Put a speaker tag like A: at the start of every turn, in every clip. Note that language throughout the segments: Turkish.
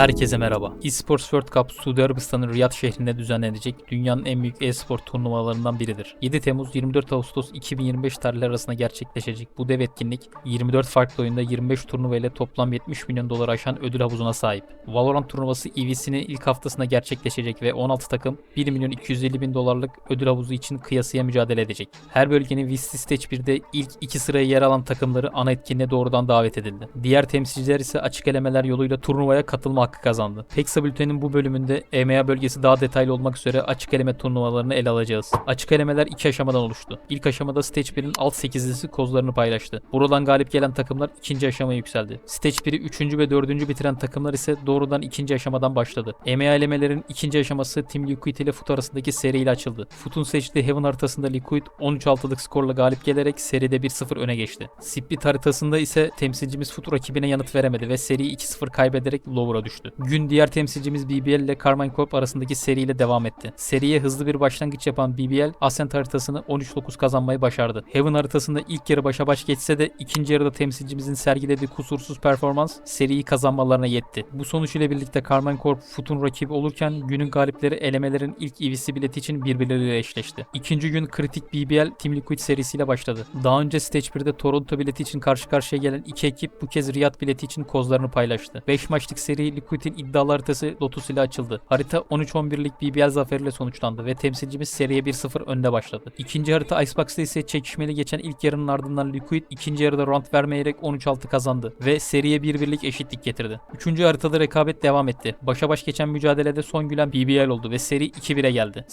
A: Herkese merhaba. Esports World Cup Suudi Arabistan'ın Riyad şehrinde düzenlenecek dünyanın en büyük e-spor turnuvalarından biridir. 7 Temmuz 24 Ağustos 2025 tarihleri arasında gerçekleşecek bu dev etkinlik 24 farklı oyunda 25 turnuva ile toplam 70 milyon dolar aşan ödül havuzuna sahip. Valorant turnuvası EVC'nin ilk haftasında gerçekleşecek ve 16 takım 1 milyon 250 bin dolarlık ödül havuzu için kıyasıya mücadele edecek. Her bölgenin VST Stage 1'de ilk iki sıraya yer alan takımları ana etkinliğe doğrudan davet edildi. Diğer temsilciler ise açık elemeler yoluyla turnuvaya katılma hakkı kazandı. Pexa Bülten'in bu bölümünde EMEA bölgesi daha detaylı olmak üzere açık eleme turnuvalarını ele alacağız. Açık elemeler iki aşamadan oluştu. İlk aşamada Stage 1'in alt 8'lisi kozlarını paylaştı. Buradan galip gelen takımlar ikinci aşamaya yükseldi. Stage 1'i 3. ve 4. bitiren takımlar ise doğrudan ikinci aşamadan başladı. EMEA elemelerin ikinci aşaması Team Liquid ile Foot arasındaki seriyle açıldı. Foot'un seçtiği Heaven haritasında Liquid 13-6'lık skorla galip gelerek seride 1-0 öne geçti. Split haritasında ise temsilcimiz Foot rakibine yanıt veremedi ve seriyi 2-0 kaybederek Lower'a düştü. Gün diğer temsilcimiz BBL ile Carmine Corp arasındaki seriyle devam etti. Seriye hızlı bir başlangıç yapan BBL Ascent haritasını 13-9 kazanmayı başardı. Heaven haritasında ilk yarı başa baş geçse de ikinci yarıda temsilcimizin sergilediği kusursuz performans seriyi kazanmalarına yetti. Bu sonuç ile birlikte Carmine Corp Foot'un rakibi olurken günün galipleri elemelerin ilk EVC bileti için birbirleriyle eşleşti. İkinci gün kritik BBL Team Liquid serisiyle başladı. Daha önce Stage 1'de Toronto bileti için karşı karşıya gelen iki ekip bu kez Riyad bileti için kozlarını paylaştı. 5 maçlık seri Liquid'in iddialı haritası Lotus ile açıldı. Harita 13-11'lik BBL zaferiyle sonuçlandı ve temsilcimiz seriye 1-0 önde başladı. İkinci harita Icebox'ta ise çekişmeli geçen ilk yarının ardından Liquid ikinci yarıda round vermeyerek 13-6 kazandı ve seriye 1-1'lik eşitlik getirdi. Üçüncü haritada rekabet devam etti. Başa baş geçen mücadelede son gülen BBL oldu ve seri 2-1'e geldi.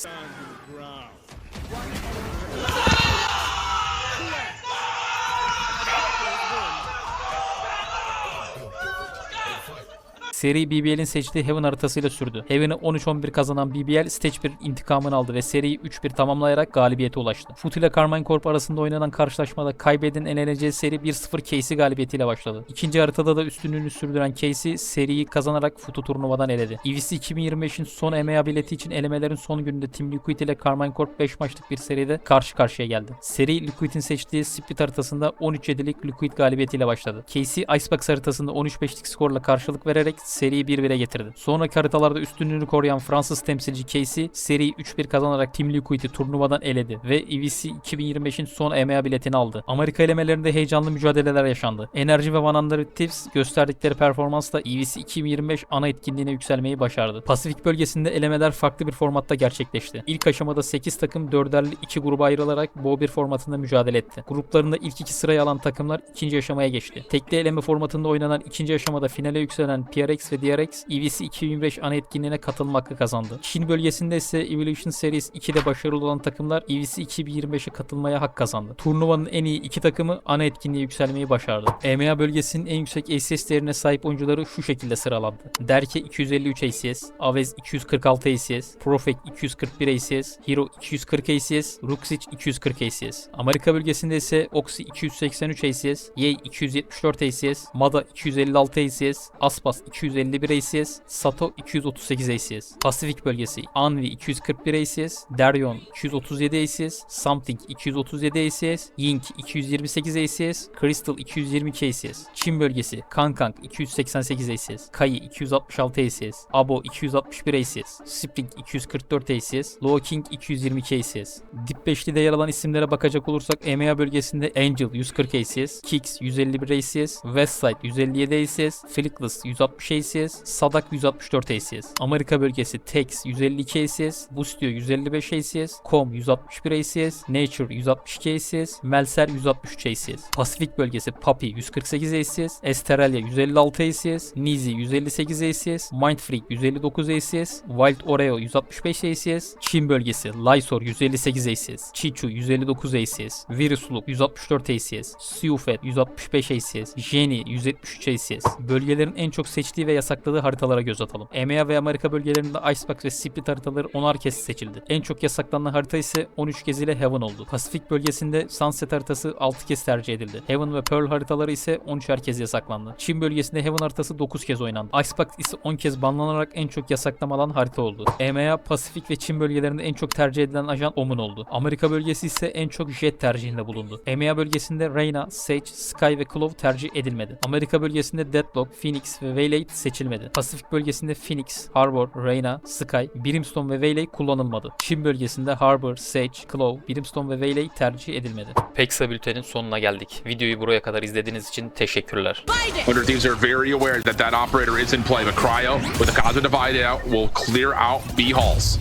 A: Seri BBL'in seçtiği Heaven haritasıyla sürdü. Heaven'ı 13-11 kazanan BBL Stage 1 intikamını aldı ve seriyi 3-1 tamamlayarak galibiyete ulaştı. Foot ile Carmine Corp arasında oynanan karşılaşmada kaybeden eleneceği seri 1-0 Casey galibiyetiyle başladı. İkinci haritada da üstünlüğünü sürdüren Casey seriyi kazanarak Foot'u turnuvadan eledi. EVC 2025'in son EMEA bileti için elemelerin son gününde Team Liquid ile Carmine Corp 5 maçlık bir seride karşı karşıya geldi. Seri Liquid'in seçtiği split haritasında 13-7'lik Liquid galibiyetiyle başladı. Casey Icebox haritasında 13-5'lik skorla karşılık vererek seriyi 1-1'e getirdi. Sonraki haritalarda üstünlüğünü koruyan Fransız temsilci Casey seriyi 3-1 kazanarak Team Liquid'i turnuvadan eledi ve EVC 2025'in son EMEA biletini aldı. Amerika elemelerinde heyecanlı mücadeleler yaşandı. Enerji ve Vanandari Thieves gösterdikleri performansla EVC 2025 ana etkinliğine yükselmeyi başardı. Pasifik bölgesinde elemeler farklı bir formatta gerçekleşti. İlk aşamada 8 takım dörderli 2 gruba ayrılarak Bo 1 formatında mücadele etti. Gruplarında ilk iki sırayı alan takımlar ikinci aşamaya geçti. Tekli eleme formatında oynanan ikinci aşamada finale yükselen PRX ve DRX EVC 2025 ana etkinliğine katılma hakkı kazandı. Çin bölgesinde ise Evolution Series 2'de başarılı olan takımlar EVC 2025'e katılmaya hak kazandı. Turnuvanın en iyi iki takımı ana etkinliğe yükselmeyi başardı. EMEA bölgesinin en yüksek ACS değerine sahip oyuncuları şu şekilde sıralandı. Derke 253 ACS, Avez 246 ACS, Profek 241 ACS, Hero 240 ACS, Ruxic 240 ACS. Amerika bölgesinde ise Oxy 283 ACS, Yay 274 ACS, Mada 256 ACS, Aspas 251 ACS, Sato 238 ACS. Pasifik bölgesi Anvi 241 ACS, Darion 237 ACS, Something 237 ACS, Yink 228 ACS, Crystal 222 ACS. Çin bölgesi Kankang 288 ACS, Kai 266 ACS, Abo 261 ACS, Spring 244 ACS, Low King 222 ACS. Dip 5'lide yer alan isimlere bakacak olursak EMEA bölgesinde Angel 140 ACS, Kix 151 ACS, Westside 157 ACS, Flickless 160 ACS, Sadak 164 ACS. Amerika bölgesi Tex 152 ACS, Bustio 155 ACS, Com 161 ACS, Nature 162 ACS, Melser 163 ACS. Pasifik bölgesi Papi 148 ACS, Esterella 156 ACS, Nizi 158 ACS, Mindfreak 159 ACS, Wild Oreo 165 ACS, Çin bölgesi Lysor 158 ACS, Chichu 159 ACS, Virusluk 164 ACS, Siufet 165 ACS, Jenny 173 ACS. Bölgelerin en çok seçtiği ve yasakladığı haritalara göz atalım. EMEA ve Amerika bölgelerinde Icebox ve Split haritaları 10'ar kez seçildi. En çok yasaklanan harita ise 13 kez ile Heaven oldu. Pasifik bölgesinde Sunset haritası 6 kez tercih edildi. Heaven ve Pearl haritaları ise 13'er kez yasaklandı. Çin bölgesinde Heaven haritası 9 kez oynandı. Icebox ise 10 kez banlanarak en çok yasaklama harita oldu. EMEA, Pasifik ve Çin bölgelerinde en çok tercih edilen ajan Omen oldu. Amerika bölgesi ise en çok Jet tercihinde bulundu. EMEA bölgesinde Reyna, Sage, Sky ve Clove tercih edilmedi. Amerika bölgesinde Deadlock, Phoenix ve Waylate seçilmedi. Pasifik bölgesinde Phoenix, Harbor, Reyna, Sky, Brimstone ve Waylay kullanılmadı. Çin bölgesinde Harbor, Sage, Claw, Brimstone ve Waylay tercih edilmedi. Pexa bültenin sonuna geldik. Videoyu buraya kadar izlediğiniz için teşekkürler.
B: Under Thieves are very aware that that operator is in play, but Cryo, with the Cosmic Divide out, will clear out B halls.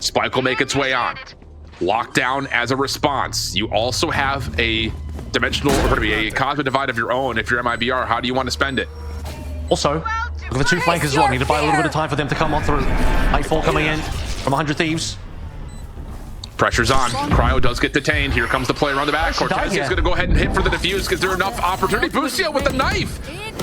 B: Spike will make its way on. Lockdown as a response. You also have a dimensional, or going to be a Cosmic Divide of your own if you're MIBR. How do you want to spend it?
C: Also, with the two flankers as well, need to buy a little bit of time for them to come on through. 8-4 coming in from 100 Thieves.
B: Pressure's on. Cryo does get detained. Here comes the player on the back. Cortez is going to go ahead and hit for the defuse. because there enough opportunity? Busio with the knife.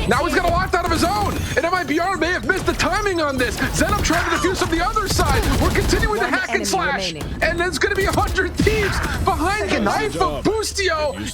B: Now he's got a lockdown of his own. And MIBR may have missed the timing on this. Zenom trying to defuse from the other side. We're continuing the
D: One
B: hack and slash.
D: remaining.
B: And there's going to be 100 thieves behind the knife of Bustio. He's